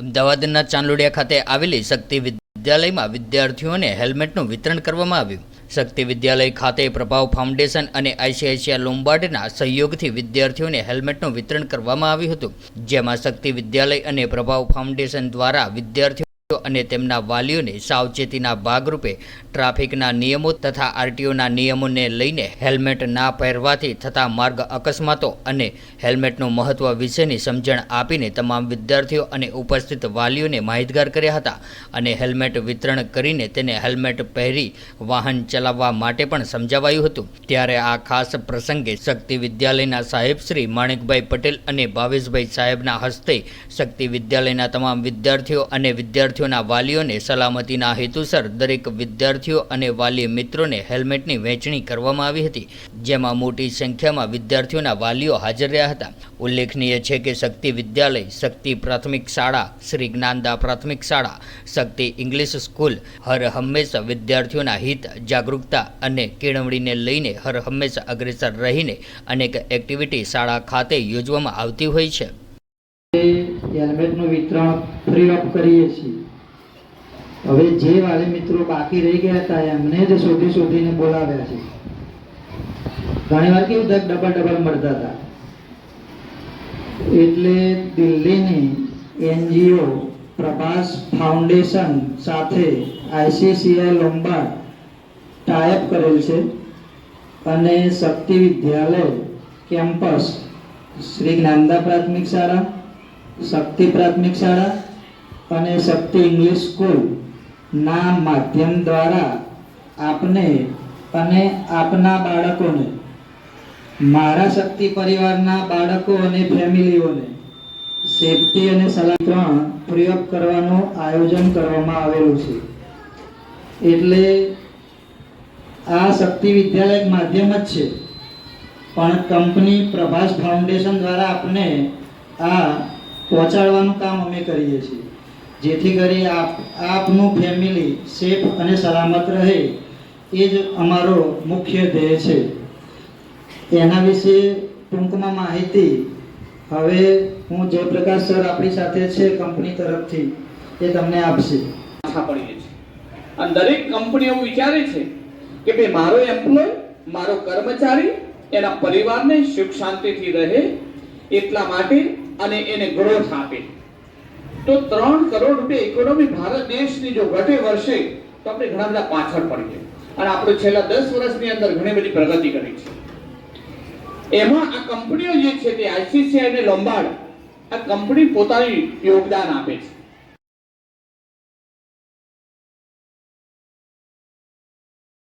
અમદાવાદના ચાંદલોડિયા ખાતે આવેલી શક્તિ વિદ્યાલયમાં વિદ્યાર્થીઓને હેલ્મેટનું વિતરણ કરવામાં આવ્યું. શક્તિ વિદ્યાલય ખાતે પ્રભાવ ફાઉન્ડેશન અને આઈસીઆઈસીઆઈ લોમ્બાર્ડના સહયોગથી વિદ્યાર્થીઓને હેલ્મેટનું વિતરણ કરવામાં આવ્યું હતું. જેમાં શક્તિ વિદ્યાલય અને પ્રભાવ ફાઉન્ડેશન દ્વારા વિદ્યાર્થીઓ અને તેમના વાલીઓને સાવચેતીના ભાગરૂપે ટ્રાફિકના નિયમો તથા આરટીઓના નિયમોને લઈને હેલ્મેટ ના પહેરવાથી થતા માર્ગ અકસ્માતો અને હેલ્મેટનું મહત્વ વિશેની સમજણ આપીને તમામ વિદ્યાર્થીઓ અને ઉપસ્થિત વાલીઓને માહિતગાર કર્યા હતા અને હેલ્મેટ વિતરણ કરીને તેને હેલ્મેટ પહેરી વાહન ચલાવવા માટે પણ સમજાવાયું હતું. ત્યારે આ ખાસ પ્રસંગે શક્તિ વિદ્યાલયના સાહેબ શ્રી માણિકભાઈ પટેલ અને ભાવેશભાઈ સાહેબના હસ્તે શક્તિ વિદ્યાલયના તમામ વિદ્યાર્થીઓ અને વિદ્યાર્થીઓના વાલીઓને સલામતીના હેતુસર દરેક વિદ્યાર્થીઓ અને વાલી મિત્રોને હેલ્મેટની વહેંચણી કરવામાં આવી હતી, જેમાં મોટી સંખ્યામાં વિદ્યાર્થીઓના વાલીઓ હાજર રહ્યા હતા. ઉલ્લેખનીય છે કે શક્તિ વિદ્યાલય, શક્તિ પ્રાથમિક શાળા, શ્રી જ્ઞાનદા પ્રાથમિક શાળા, શક્તિ ઇંગ્લિશ સ્કૂલ હર હંમેશા વિદ્યાર્થીઓના હિત જાગૃતતા અને કેળવણીને લઈને હર હંમેશા અગ્રેસર રહીને અનેક એક્ટિવિટી શાળા ખાતે યોજવામાં આવતી હોય છે. હેલ્મેટનું વિતરણ ફ્રી ઓફ કરીએ છીએ. હવે જે વાલે મિત્રો બાકી રહી ગયા હતા, એમને જ શોધી શોધીને બોલાવ્યા છે. ઘણી વાર કેવું થાય ડબલ ડબલ મળતા હતા. એટલે દિલ્હીની એનજીઓ પ્રભાસ ફાઉન્ડેશન સાથે આઈસીસીઆઈ લોમ્બાર્ડ ટાઈપ કરેલ છે અને શક્તિ વિદ્યાલય કેમ્પસ, શ્રી જ્ઞાનદા પ્રાથમિક શાળા, શક્તિ પ્રાથમિક શાળા અને શક્તિ ઇંગ્લિશ સ્કૂલ ના માધ્યમ દ્વારા આપને અને આપના બાળકોને, મારા શક્તિ પરિવારના બાળકો અને ફેમિલીઓને સેફટી અને સલામણ પ્રયોગ કરવાનું આયોજન કરવામાં આવેલું છે. એટલે આ શક્તિ વિદ્યાલય એક માધ્યમ જ છે. પણ કંપની પ્રભાસ ફાઉન્ડેશન દ્વારા આપને આ પહોંચાડવાનું કામ અમે કરીએ છીએ. જેથી કરી આપ, આપનું ફેમિલી સેફ અને સલામત રહે. એ જ અમારો મુખ્ય ધ્યેય છે. એના વિશે ટૂંકમાં માહિતી હવે હું જયપ્રકાશ સર આપણી સાથે છે કંપની તરફથી. એ તમને આપશે. પાછા પડીએ છીએ. અને દરેક કંપની એવું વિચારે છે કે ભાઈ મારો એમ્પ્લોય મારો કર્મચારી, એના પરિવારને સુખ શાંતિથી રહે એટલા માટે અને એને ગ્રોથ આપે. તો ત્રણ કરોડ રૂપિયા ઇકોનોમી ભારત દેશની જો ઘટે વર્ષે તો આપણે ઘણા બધા પાછળ પડીએ અને આપણે છેલ્લા દસ વર્ષની અંદર ઘણી બધી પ્રગતિ કરી છે. એમાં આ કંપનીઓ જે છે તે આઈસીસીઆઈ અને લોમ્બાર્ડ, આ કંપની પોતાની યોગદાન આપે છે.